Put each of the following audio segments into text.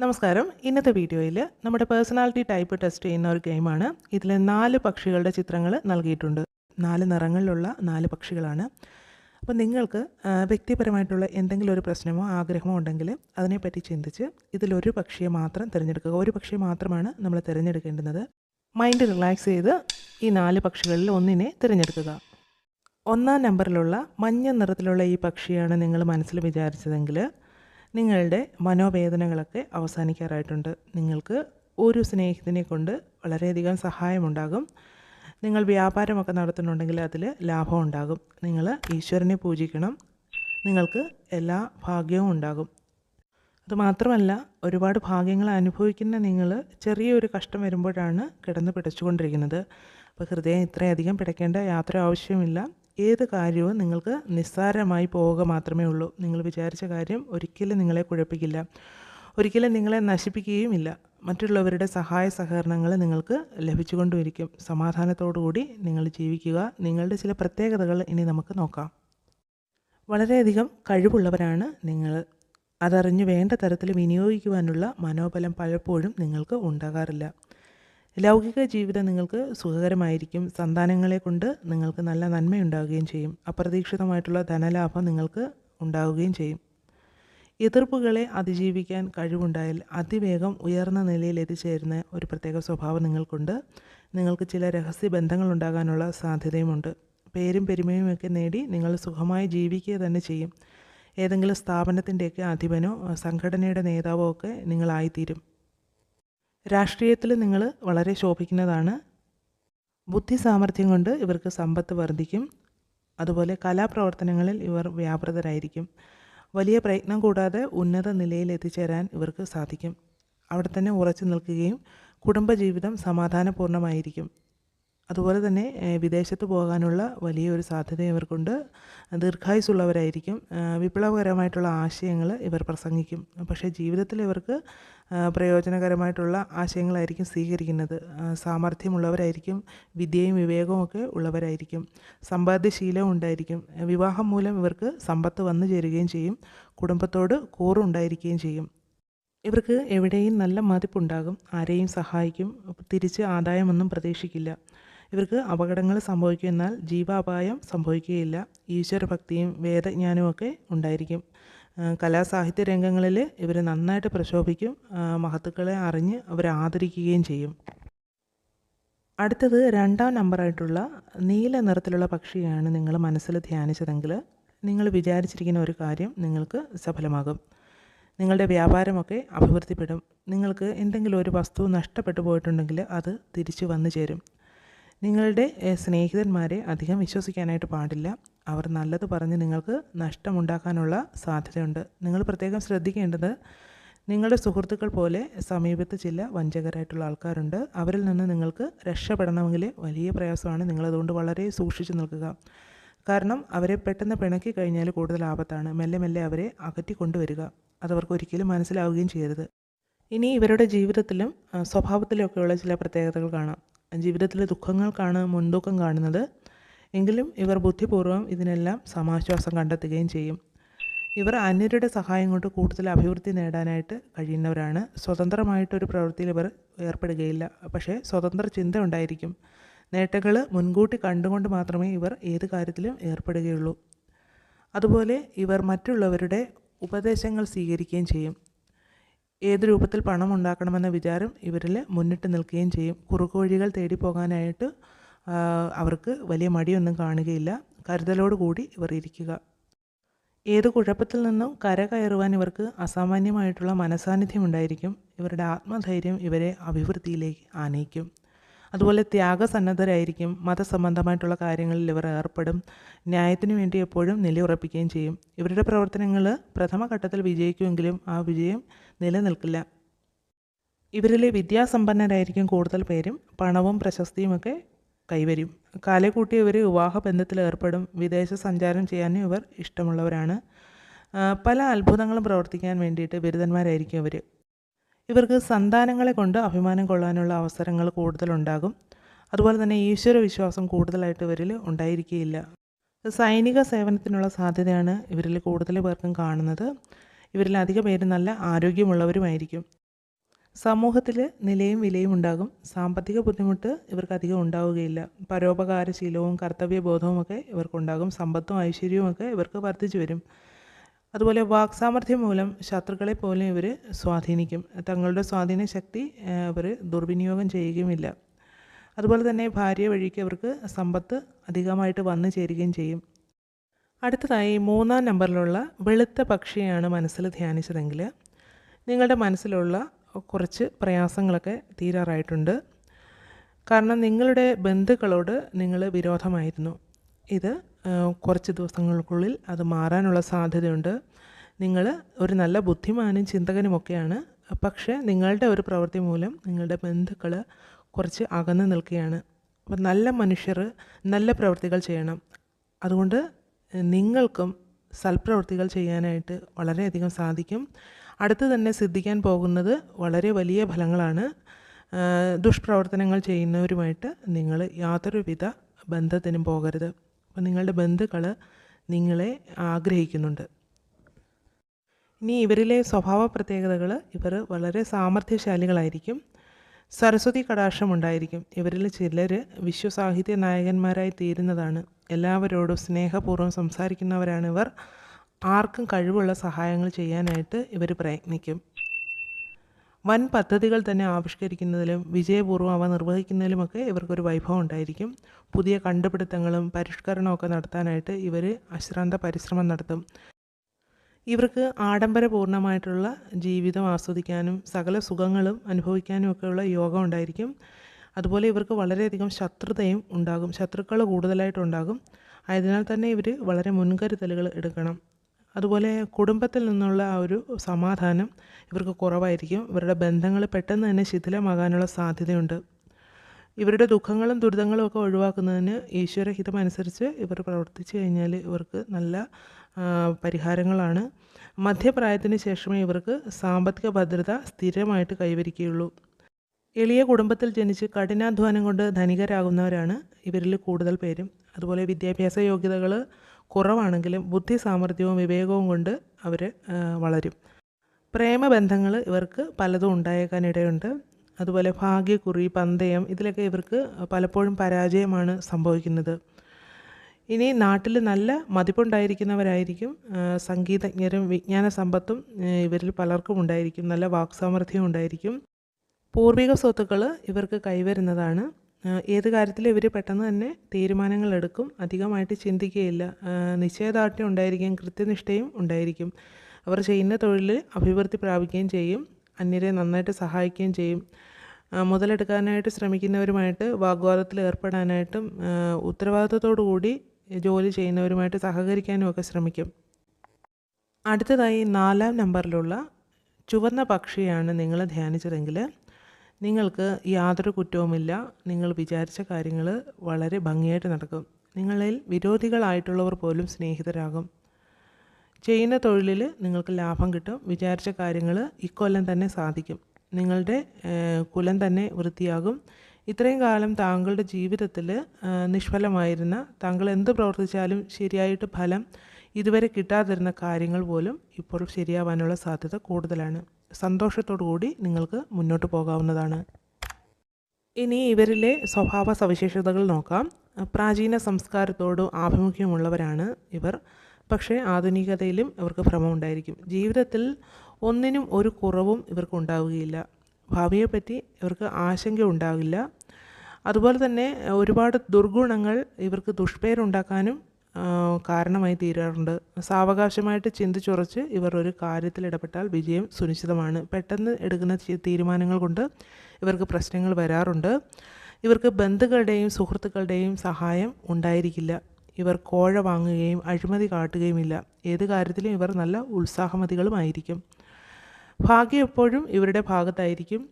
നമസ്കാരം. ഇന്നത്തെ വീഡിയോയിൽ നമ്മുടെ പേഴ്സണാലിറ്റി ടൈപ്പ് ടെസ്റ്റ് ചെയ്യുന്ന ഒരു ഗെയിമാണ് ഇതിൽ നാല് പക്ഷികളുടെ ചിത്രങ്ങൾ നൽകിയിട്ടുണ്ട്. നാല് നിറങ്ങളിലുള്ള നാല് പക്ഷികളാണ്. അപ്പോൾ നിങ്ങൾക്ക് വ്യക്തിപരമായിട്ടുള്ള എന്തെങ്കിലും ഒരു പ്രശ്നമോ ആഗ്രഹമോ ഉണ്ടെങ്കിൽ അതിനെപ്പറ്റി ചിന്തിച്ച് ഇതിലൊരു പക്ഷിയെ മാത്രം തിരഞ്ഞെടുക്കുക. ഒരു പക്ഷിയെ മാത്രമാണ് നമ്മൾ തിരഞ്ഞെടുക്കേണ്ടുന്നത്. മൈൻഡ് റിലാക്സ് ചെയ്ത് ഈ നാല് പക്ഷികളിൽ ഒന്നിനെ തിരഞ്ഞെടുക്കുക. ഒന്നാം നമ്പറിലുള്ള മഞ്ഞ നിറത്തിലുള്ള ഈ പക്ഷിയാണ് നിങ്ങൾ മനസ്സിൽ വിചാരിച്ചതെങ്കിൽ നിങ്ങളുടെ മനോവേദനകളൊക്കെ അവസാനിക്കാറായിട്ടുണ്ട്. നിങ്ങൾക്ക് ഒരു സ്നേഹിതനെ കൊണ്ട് വളരെയധികം സഹായമുണ്ടാകും. നിങ്ങൾ വ്യാപാരമൊക്കെ നടത്തുന്നുണ്ടെങ്കിൽ അതിൽ ലാഭം ഉണ്ടാകും. നിങ്ങൾ ഈശ്വരനെ പൂജിക്കണം. നിങ്ങൾക്ക് എല്ലാ ഭാഗ്യവും ഉണ്ടാകും. അതുമാത്രമല്ല ഒരുപാട് ഭാഗ്യങ്ങൾ അനുഭവിക്കുന്ന നിങ്ങൾ ചെറിയൊരു കഷ്ടം വരുമ്പോഴാണ് കിടന്ന് പിടച്ചുകൊണ്ടിരിക്കുന്നത്. അപ്പോൾ ഹൃദയം ഇത്രയധികം പിടയ്ക്കേണ്ട യാത്ര ആവശ്യമില്ല. ഏത് കാര്യവും നിങ്ങൾക്ക് നിസ്സാരമായി പോവുക മാത്രമേ ഉള്ളൂ. നിങ്ങൾ വിചാരിച്ച കാര്യം ഒരിക്കലും നിങ്ങളെ കുഴപ്പിക്കില്ല. ഒരിക്കലും നിങ്ങളെ നശിപ്പിക്കുകയുമില്ല. മറ്റുള്ളവരുടെ സഹായ സഹകരണങ്ങൾ നിങ്ങൾക്ക് ലഭിച്ചുകൊണ്ടിരിക്കും സമാധാനത്തോടുകൂടി നിങ്ങൾ ജീവിക്കുക. നിങ്ങളുടെ ചില പ്രത്യേകതകൾ ഇനി നമുക്ക് നോക്കാം. വളരെയധികം കഴിവുള്ളവരാണ് നിങ്ങൾ. അതറിഞ്ഞ് വേണ്ട തരത്തിൽ വിനിയോഗിക്കുവാനുള്ള മനോബലം പലപ്പോഴും നിങ്ങൾക്ക് ഉണ്ടാകാറില്ല. ലൗകിക ജീവിതം നിങ്ങൾക്ക് സുഖകരമായിരിക്കും. സന്താനങ്ങളെ കൊണ്ട് നിങ്ങൾക്ക് നല്ല നന്മയുണ്ടാവുകയും ചെയ്യും. അപ്രതീക്ഷിതമായിട്ടുള്ള ധനലാഭം നിങ്ങൾക്ക് ഉണ്ടാവുകയും ചെയ്യും. എതിർപ്പുകളെ അതിജീവിക്കാൻ കഴിവുണ്ടായാൽ അതിവേഗം ഉയർന്ന നിലയിൽ എത്തിച്ചേരുന്ന ഒരു പ്രത്യേക സ്വഭാവം നിങ്ങൾക്കുണ്ട്. നിങ്ങൾക്ക് ചില രഹസ്യ ബന്ധങ്ങൾ ഉണ്ടാകാനുള്ള സാധ്യതയുമുണ്ട്. പേരും പെരുമയുമൊക്കെ നേടി നിങ്ങൾ സുഖമായി ജീവിക്കുക തന്നെ ചെയ്യും. ഏതെങ്കിലും സ്ഥാപനത്തിന്റെയൊക്കെ അധിപനോ സംഘടനയുടെ നേതാവോ ഒക്കെ നിങ്ങളായിത്തീരും. രാഷ്ട്രീയത്തിൽ നിങ്ങൾ വളരെ ശോഭിക്കുന്നതാണ്. ബുദ്ധി സാമർഥ്യം കൊണ്ട് ഇവർക്ക് സമ്പത്ത് വർദ്ധിക്കും. അതുപോലെ കലാപ്രവർത്തനങ്ങളിൽ ഇവർ വ്യാപൃതരായിരിക്കും. വലിയ പ്രയത്നം കൂടാതെ ഉന്നത നിലയിൽ എത്തിച്ചേരാൻ ഇവർക്ക് സാധിക്കും. അവിടെ തന്നെ ഉറച്ചു നിൽക്കുകയും കുടുംബജീവിതം സമാധാനപൂർണമായിരിക്കും അതുപോലെ തന്നെ വിദേശത്ത് പോകാനുള്ള വലിയൊരു സാധ്യത ഇവർക്കുണ്ട്. ദീർഘായുസുള്ളവരായിരിക്കും വിപ്ലവകരമായിട്ടുള്ള ആശയങ്ങൾ ഇവർ പ്രസംഗിക്കും. പക്ഷേ ജീവിതത്തിൽ ഇവർക്ക് പ്രയോജനകരമായിട്ടുള്ള ആശയങ്ങളായിരിക്കും സ്വീകരിക്കുന്നത്. സാമർഥ്യമുള്ളവരായിരിക്കും വിദ്യയും വിവേകവും ഒക്കെ ഉള്ളവരായിരിക്കും. സമ്പാദ്യശീലവും ഉണ്ടായിരിക്കും. വിവാഹം മൂലം ഇവർക്ക് സമ്പത്ത് വന്നു ചേരുകയും ചെയ്യും. കുടുംബത്തോട് കൂറുണ്ടായിരിക്കുകയും ചെയ്യും. ഇവർക്ക് എവിടെയും നല്ല മതിപ്പുണ്ടാകും. ആരെയും സഹായിക്കും. തിരിച്ച് ആദായമൊന്നും പ്രതീക്ഷിക്കില്ല. ഇവർക്ക് അപകടങ്ങൾ സംഭവിക്കുന്നാൽ ജീവാപായം സംഭവിക്കുകയില്ല. ഈശ്വരഭക്തിയും വേദജ്ഞാനവും ഒക്കെ ഉണ്ടായിരിക്കും കലാസാഹിത്യ രംഗങ്ങളിൽ ഇവർ നന്നായിട്ട് പ്രശോഭിക്കും. മഹത്തുക്കളെ അറിഞ്ഞ് അവരെ ആദരിക്കുകയും ചെയ്യും. അടുത്തത് രണ്ടാം നമ്പറായിട്ടുള്ള നീല നിറത്തിലുള്ള പക്ഷിയാണ് നിങ്ങൾ മനസ്സിൽ ധ്യാനിച്ചതെങ്കിൽ നിങ്ങൾ വിചാരിച്ചിരിക്കുന്ന ഒരു കാര്യം നിങ്ങൾക്ക് സഫലമാകും. നിങ്ങളുടെ വ്യാപാരമൊക്കെ അഭിവൃദ്ധിപ്പെടും. നിങ്ങൾക്ക് എന്തെങ്കിലും ഒരു വസ്തു നഷ്ടപ്പെട്ടു പോയിട്ടുണ്ടെങ്കിൽ അത് തിരിച്ചു വന്നു ചേരും. നിങ്ങളുടെ സ്നേഹിതന്മാരെ അധികം വിശ്വസിക്കാനായിട്ട് പാടില്ല. അവർ നല്ലത് പറഞ്ഞ് നിങ്ങൾക്ക് നഷ്ടമുണ്ടാക്കാനുള്ള സാധ്യതയുണ്ട്. നിങ്ങൾ പ്രത്യേകം ശ്രദ്ധിക്കേണ്ടത് നിങ്ങളുടെ സുഹൃത്തുക്കൾ പോലെ സമീപത്ത് ചില വഞ്ചകരായിട്ടുള്ള ആൾക്കാരുണ്ട്. അവരിൽ നിന്ന് നിങ്ങൾക്ക് രക്ഷപ്പെടണമെങ്കിൽ വലിയ പ്രയാസമാണ്. നിങ്ങളതുകൊണ്ട് വളരെ സൂക്ഷിച്ചു നിൽക്കുക. കാരണം അവരെ പെട്ടെന്ന് പിണക്കി കഴിഞ്ഞാൽ കൂടുതൽ ആപത്താണ്. മെല്ലെ മെല്ലെ അവരെ അകറ്റി കൊണ്ടുവരിക. അതവർക്ക് ഒരിക്കലും മനസ്സിലാവുകയും ചെയ്യരുത്. ഇനി ഇവരുടെ ജീവിതത്തിലും സ്വഭാവത്തിലുമൊക്കെയുള്ള ചില പ്രത്യേകതകൾ കാണാം. ജീവിതത്തിലെ ദുഃഖങ്ങൾക്കാണ് മുൻതൂക്കം കാണുന്നത്. എങ്കിലും ഇവർ ബുദ്ധിപൂർവം ഇതിനെല്ലാം സമാശ്വാസം കണ്ടെത്തുകയും ചെയ്യും. ഇവർ അന്യരുടെ സഹായം കൊണ്ട് കൂടുതൽ അഭിവൃദ്ധി നേടാനായിട്ട് കഴിയുന്നവരാണ്. സ്വതന്ത്രമായിട്ടൊരു പ്രവൃത്തിയിൽ ഇവർ ഏർപ്പെടുകയില്ല. പക്ഷേ സ്വതന്ത്ര ചിന്ത ഉണ്ടായിരിക്കും. നേട്ടങ്ങൾ മുൻകൂട്ടി കണ്ടുകൊണ്ട് മാത്രമേ ഇവർ ഏത് കാര്യത്തിലും ഏർപ്പെടുകയുള്ളൂ. അതുപോലെ ഇവർ മറ്റുള്ളവരുടെ ഉപദേശങ്ങൾ സ്വീകരിക്കുകയും ചെയ്യും. ഏത് രൂപത്തിൽ പണം ഉണ്ടാക്കണമെന്ന വിചാരം ഇവരിൽ മുന്നിട്ട് നിൽക്കുകയും ചെയ്യും. കുറുക്കോഴികൾ തേടി പോകാനായിട്ട് അവർക്ക് വലിയ മടിയൊന്നും കാണുകയില്ല. കരുതലോടുകൂടി ഇവർ ഇരിക്കുക. ഏത് കുഴപ്പത്തിൽ നിന്നും കര കയറുവാൻ ഇവർക്ക് അസാമാന്യമായിട്ടുള്ള മനസാന്നിധ്യം ഉണ്ടായിരിക്കും. ഇവരുടെ ആത്മധൈര്യം ഇവരെ അഭിവൃദ്ധിയിലേക്ക് ആനയിക്കും. അതുപോലെ ത്യാഗസന്നദ്ധരായിരിക്കും മതസംബന്ധമായിട്ടുള്ള കാര്യങ്ങളിൽ ഇവർ ഏർപ്പെടും ന്യായത്തിനു വേണ്ടി എപ്പോഴും നിലയുറപ്പിക്കുകയും ചെയ്യും. ഇവരുടെ പ്രവർത്തനങ്ങൾ പ്രഥമഘട്ടത്തിൽ വിജയിക്കുമെങ്കിലും ആ വിജയം നിലനിൽക്കില്ല. ഇവരിലെ വിദ്യാസമ്പന്നരായിരിക്കും കൂടുതൽ പേരും പണവും പ്രശസ്തിയുമൊക്കെ കൈവരും. കാലക്കൂട്ടി ഇവർ വിവാഹ ബന്ധത്തിൽ ഏർപ്പെടും വിദേശ സഞ്ചാരം ചെയ്യാനും ഇവർ ഇഷ്ടമുള്ളവരാണ്. പല അത്ഭുതങ്ങളും പ്രവർത്തിക്കാൻ വേണ്ടിയിട്ട് ബിരുദന്മാരായിരിക്കും ഇവർ ഇവർക്ക് സന്താനങ്ങളെ കൊണ്ട് അഭിമാനം കൊള്ളാനുള്ള അവസരങ്ങൾ കൂടുതലുണ്ടാകും. അതുപോലെ തന്നെ ഈശ്വര വിശ്വാസം കൂടുതലായിട്ട് ഇവരിൽ ഉണ്ടായിരിക്കുകയില്ല. സൈനിക സേവനത്തിനുള്ള സാധ്യതയാണ് ഇവരിൽ കൂടുതൽ പേർക്കും കാണുന്നത്. ഇവരിൽ അധിക പേര് നല്ല ആരോഗ്യമുള്ളവരുമായിരിക്കും. സമൂഹത്തിൽ നിലയും വിലയും ഉണ്ടാകും. സാമ്പത്തിക ബുദ്ധിമുട്ട് ഇവർക്ക് അധികം ഉണ്ടാവുകയില്ല. പരോപകാരശീലവും കർത്തവ്യബോധവും ഒക്കെ ഇവർക്കുണ്ടാകും. സമ്പത്തും ഐശ്വര്യവും ഒക്കെ ഇവർക്ക് വർദ്ധിച്ചു വരും. അതുപോലെ വാക്സാമർഥ്യം മൂലം ശത്രുക്കളെ പോലും ഇവർ സ്വാധീനിക്കും. തങ്ങളുടെ സ്വാധീന ശക്തി അവർ ദുർവിനിയോഗം ചെയ്യുകയുമില്ല. അതുപോലെ തന്നെ ഭാര്യ വഴിക്ക് അവർക്ക് സമ്പത്ത് അധികമായിട്ട് വന്നു ചേരുകയും ചെയ്യും. അടുത്തതായി മൂന്നാം നമ്പറിലുള്ള വെളുത്ത പക്ഷിയാണ് മനസ്സിൽ ധ്യാനിച്ചതെങ്കിൽ നിങ്ങളുടെ മനസ്സിലുള്ള കുറച്ച് പ്രയാസങ്ങളൊക്കെ തീരാറായിട്ടുണ്ട്. കാരണം നിങ്ങളുടെ ബന്ധുക്കളോട് നിങ്ങൾ വിരോധമായിരുന്നു. ഇത് കുറച്ച് ദിവസങ്ങൾക്കുള്ളിൽ അത് മാറാനുള്ള സാധ്യതയുണ്ട്. നിങ്ങൾ ഒരു നല്ല ബുദ്ധിമാനും ചിന്തകനുമൊക്കെയാണ്. പക്ഷേ നിങ്ങളുടെ ഒരു പ്രവൃത്തി മൂലം നിങ്ങളുടെ ബന്ധുക്കൾ കുറച്ച് അകന്നു നിൽക്കുകയാണ്. അപ്പം നല്ല മനുഷ്യർ നല്ല പ്രവൃത്തികൾ ചെയ്യണം. അതുകൊണ്ട് നിങ്ങൾക്കും സൽപ്രവൃത്തികൾ ചെയ്യാനായിട്ട് വളരെയധികം സാധിക്കും. അടുത്ത് തന്നെ സിദ്ധിക്കാൻ പോകുന്നത് വളരെ വലിയ ഫലങ്ങളാണ്. ദുഷ്പ്രവർത്തനങ്ങൾ ചെയ്യുന്നവരുമായിട്ട് നിങ്ങൾ യാതൊരുവിധ ബന്ധത്തിനും പോകരുത്. അപ്പം നിങ്ങളുടെ ബന്ധുക്കൾ നിങ്ങളെ ആഗ്രഹിക്കുന്നുണ്ട്. ഇനി ഇവരിലെ സ്വഭാവ പ്രത്യേകതകൾ ഇവർ വളരെ സാമർഥ്യശാലികളായിരിക്കും. സരസ്വതി കടാക്ഷമുണ്ടായിരിക്കും ഇവരിൽ ചിലർ വിശ്വസാഹിത്യ നായകന്മാരായി തീരുന്നതാണ്. എല്ലാവരോടും സ്നേഹപൂർവം സംസാരിക്കുന്നവരാണ് ഇവർ ആർക്കും കഴിവുള്ള സഹായങ്ങൾ ചെയ്യാനായിട്ട് ഇവർ പ്രയത്നിക്കും. വൻ പദ്ധതികൾ തന്നെ ആവിഷ്കരിക്കുന്നതിലും വിജയപൂർവം അവ നിർവഹിക്കുന്നതിലുമൊക്കെ ഇവർക്കൊരു വൈഭവം ഉണ്ടായിരിക്കും. പുതിയ കണ്ടുപിടുത്തങ്ങളും പരിഷ്കരണമൊക്കെ നടത്താനായിട്ട് ഇവർ അശ്രാന്ത പരിശ്രമം നടത്തും. ഇവർക്ക് ആഡംബരപൂർണമായിട്ടുള്ള ജീവിതം ആസ്വദിക്കാനും സകല സുഖങ്ങളും അനുഭവിക്കാനും ഒക്കെയുള്ള യോഗം ഉണ്ടായിരിക്കും. അതുപോലെ ഇവർക്ക് വളരെയധികം ശത്രുതയും ഉണ്ടാകും. ശത്രുക്കൾ കൂടുതലായിട്ടുണ്ടാകും. ആയതിനാൽ തന്നെ ഇവർ വളരെ മുൻകരുതലുകൾ എടുക്കണം. അതുപോലെ കുടുംബത്തിൽ നിന്നുള്ള ആ ഒരു സമാധാനം ഇവർക്ക് കുറവായിരിക്കും. ഇവരുടെ ബന്ധങ്ങൾ പെട്ടെന്ന് തന്നെ ശിഥിലമാകാനുള്ള സാധ്യതയുണ്ട്. ഇവരുടെ ദുഃഖങ്ങളും ദുരിതങ്ങളും ഒക്കെ ഒഴിവാക്കുന്നതിന് ഈശ്വരഹിതം അനുസരിച്ച് ഇവർ പ്രവർത്തിച്ചു കഴിഞ്ഞാൽ ഇവർക്ക് നല്ല പരിഹാരങ്ങളാണ്. മധ്യപ്രായത്തിന് ശേഷമേ ഇവർക്ക് സാമ്പത്തിക ഭദ്രത സ്ഥിരമായിട്ട് കൈവരിക്കുകയുള്ളൂ. എളിയ കുടുംബത്തിൽ ജനിച്ച് കഠിനാധ്വാനം കൊണ്ട് ധനികരാകുന്നവരാണ് ഇവരിൽ കൂടുതൽ പേരും. അതുപോലെ വിദ്യാഭ്യാസ യോഗ്യതകൾ കുറവാണെങ്കിലും ബുദ്ധി സാമർഥ്യവും വിവേകവും കൊണ്ട് അവർ വളരും. പ്രേമബന്ധങ്ങൾ ഇവർക്ക് പലതും ഉണ്ടായേക്കാനിടയുണ്ട്. അതുപോലെ ഭാഗ്യക്കുറി പന്തയം ഇതിലൊക്കെ ഇവർക്ക് പലപ്പോഴും പരാജയമാണ് സംഭവിക്കുന്നത്. ഇനി നാട്ടിൽ നല്ല മതിപ്പുണ്ടായിരിക്കുന്നവരായിരിക്കും സംഗീതജ്ഞരും വിജ്ഞാന സമ്പത്തും ഇവരിൽ പലർക്കും ഉണ്ടായിരിക്കും. നല്ല വാക്സാമർഥ്യം ഉണ്ടായിരിക്കും. പൂർവിക സ്വത്തുക്കൾ ഇവർക്ക് കൈവരുന്നതാണ്. ഏത് കാര്യത്തിലും ഇവർ പെട്ടെന്ന് തന്നെ തീരുമാനങ്ങൾ എടുക്കും അധികമായിട്ട് ചിന്തിക്കുകയില്ല. നിശ്ചയദാർഢ്യം ഉണ്ടായിരിക്കും കൃത്യനിഷ്ഠയും ഉണ്ടായിരിക്കും. അവർ ചെയ്യുന്ന തൊഴിലിൽ അഭിവൃദ്ധി പ്രാപിക്കുകയും ചെയ്യും അന്യരെ നന്നായിട്ട് സഹായിക്കുകയും ചെയ്യും. മുതലെടുക്കാനായിട്ട് ശ്രമിക്കുന്നവരുമായിട്ട് വാഗ്വാദത്തിൽ ഏർപ്പെടാനായിട്ടും ഉത്തരവാദിത്വത്തോടു കൂടി ജോലി ചെയ്യുന്നവരുമായിട്ട് സഹകരിക്കാനും ഒക്കെ ശ്രമിക്കും. അടുത്തതായി നാലാം നമ്പറിലുള്ള ചുവന്ന പക്ഷിയാണ് നിങ്ങൾ ധ്യാനിച്ചതെങ്കിൽ നിങ്ങൾക്ക് യാതൊരു കുറ്റവുമില്ല. നിങ്ങൾ വിചാരിച്ച കാര്യങ്ങൾ വളരെ ഭംഗിയായിട്ട് നടക്കും. നിങ്ങളിൽ വിരോധികളായിട്ടുള്ളവർ പോലും സ്നേഹിതരാകും. ചെയ്യുന്ന തൊഴിലിൽ നിങ്ങൾക്ക് ലാഭം കിട്ടും. വിചാരിച്ച കാര്യങ്ങൾ ഇക്കൊല്ലം തന്നെ സാധിക്കും. നിങ്ങളുടെ കുലം തന്നെ വൃത്തിയാകും. ഇത്രയും കാലം താങ്കളുടെ ജീവിതത്തിൽ നിഷ്ഫലമായിരുന്ന താങ്കൾ എന്ത് പ്രവർത്തിച്ചാലും ശരിയായിട്ട് ഫലം ഇതുവരെ കിട്ടാതിരുന്ന കാര്യങ്ങൾ പോലും ഇപ്പോൾ ശരിയാവാനുള്ള സാധ്യത കൂടുതലാണ്. സന്തോഷത്തോടു കൂടി നിങ്ങൾക്ക് മുന്നോട്ട് പോകാവുന്നതാണ്. ഇനി ഇവരിലെ സ്വഭാവ സവിശേഷതകൾ നോക്കാം. പ്രാചീന സംസ്കാരത്തോട് ആഭിമുഖ്യമുള്ളവരാണ് ഇവർ. പക്ഷേ ആധുനികതയിലും ഇവർക്ക് ഭ്രമമുണ്ടായിരിക്കും. ജീവിതത്തിൽ ഒന്നിനും ഒരു കുറവും ഇവർക്ക് ഉണ്ടാവുകയില്ല. ഭാവിയെപ്പറ്റി ഇവർക്ക് ആശങ്ക ഉണ്ടാവില്ല അതുപോലെ തന്നെ ഒരുപാട് ദുർഗുണങ്ങൾ ഇവർക്ക് ദുഷ്പേരുണ്ടാക്കാനും കാരണമായി തീരാറുണ്ട്. സാവകാശമായിട്ട് ചിന്തിച്ചുറച്ച് ഇവർ ഒരു കാര്യത്തിൽ ഇടപെട്ടാൽ വിജയം സുനിശ്ചിതമാണ്. പെട്ടെന്ന് എടുക്കുന്ന തീരുമാനങ്ങൾ കൊണ്ട് ഇവർക്ക് പ്രശ്നങ്ങൾ വരാറുണ്ട്. ഇവർക്ക് ബന്ധുക്കളുടെയും സുഹൃത്തുക്കളുടെയും സഹായം ഉണ്ടായിരിക്കില്ല. ഇവർ കോഴ വാങ്ങുകയും അഴിമതി കാട്ടുകയുമില്ല. ഏത് കാര്യത്തിലും ഇവർ നല്ല ഉത്സാഹമതികളുമായിരിക്കും. ഭാഗ്യം എപ്പോഴും ഇവരുടെ ഭാഗത്തായിരിക്കും.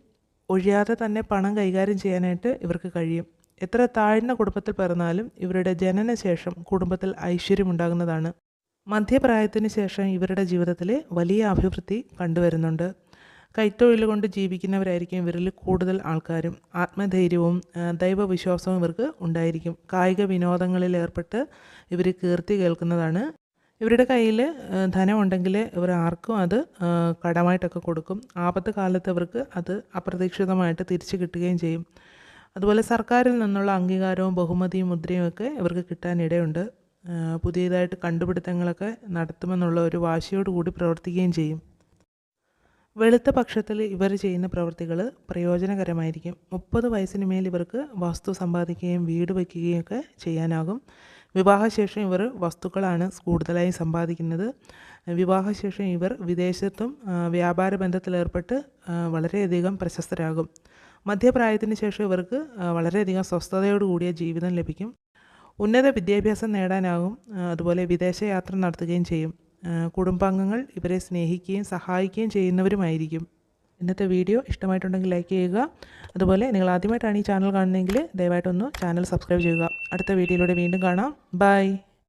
ഒഴിയാതെ തന്നെ പണം കൈകാര്യം ചെയ്യാനായിട്ട് ഇവർക്ക് കഴിയും. എത്ര താഴ്ന്ന കുടുംബത്തിൽ പിറന്നാലും ഇവരുടെ ജനനശേഷം കുടുംബത്തിൽ ഐശ്വര്യമുണ്ടാകുന്നതാണ്. മധ്യപ്രായത്തിന് ശേഷം ഇവരുടെ ജീവിതത്തിൽ വലിയ അഭിവൃദ്ധി കണ്ടുവരുന്നുണ്ട്. കൈത്തൊഴിൽ കൊണ്ട് ജീവിക്കുന്നവരായിരിക്കും ഇവരിൽ കൂടുതൽ ആൾക്കാരും. ആത്മധൈര്യവും ദൈവവിശ്വാസവും ഇവർക്ക് ഉണ്ടായിരിക്കും. കായിക വിനോദങ്ങളിൽ ഏർപ്പെട്ട് ഇവർ കീർത്തി കേൾക്കുന്നതാണ്. ഇവരുടെ കയ്യിൽ ധനമുണ്ടെങ്കിൽ ഇവർ ആർക്കും അത് കടമായിട്ടൊക്കെ കൊടുക്കും. ആപത്ത് കാലത്ത് ഇവർക്ക് അത് അപ്രതീക്ഷിതമായിട്ട് തിരിച്ചു കിട്ടുകയും ചെയ്യും. അതുപോലെ സർക്കാരിൽ നിന്നുള്ള അംഗീകാരവും ബഹുമതിയും മുദ്രയും ഒക്കെ ഇവർക്ക് കിട്ടാനിടയുണ്ട് പുതിയതായിട്ട് കണ്ടുപിടുത്തങ്ങളൊക്കെ നടത്തുമെന്നുള്ള ഒരു വാശിയോട് കൂടി പ്രവർത്തിക്കുകയും ചെയ്യും. വെളുത്ത പക്ഷത്തിൽ ഇവർ ചെയ്യുന്ന പ്രവൃത്തികൾ പ്രയോജനകരമായിരിക്കും. മുപ്പത് വയസ്സിന് മേൽ ഇവർക്ക് വസ്തു സമ്പാദിക്കുകയും വീട് വയ്ക്കുകയും ഒക്കെ ചെയ്യാനാകും. വിവാഹശേഷം ഇവർ വസ്തുക്കളാണ് കൂടുതലായി സമ്പാദിക്കുന്നത്. വിവാഹശേഷം ഇവർ വിദേശത്തും വ്യാപാര ബന്ധത്തിലേർപ്പെട്ട് വളരെയധികം പ്രശസ്തരാകും. മധ്യപ്രായത്തിന് ശേഷം ഇവർക്ക് വളരെയധികം സ്വസ്ഥതയോടുകൂടിയ ജീവിതം ലഭിക്കും. ഉന്നത വിദ്യാഭ്യാസം നേടാനാകും അതുപോലെ വിദേശയാത്ര നടത്തുകയും ചെയ്യും. കുടുംബാംഗങ്ങൾ ഇവരെ സ്നേഹിക്കുകയും സഹായിക്കുകയും ചെയ്യുന്നവരുമായിരിക്കും. ഇന്നത്തെ വീഡിയോ ഇഷ്ടമായിട്ടുണ്ടെങ്കിൽ ലൈക്ക് ചെയ്യുക. അതുപോലെ നിങ്ങൾ ആദ്യമായിട്ടാണ് ഈ ചാനൽ കാണുന്നതെങ്കിൽ ദയവായിട്ടൊന്ന് ചാനൽ സബ്സ്ക്രൈബ് ചെയ്യുക. അടുത്ത വീഡിയോയിലൂടെ വീണ്ടും കാണാം. ബൈ.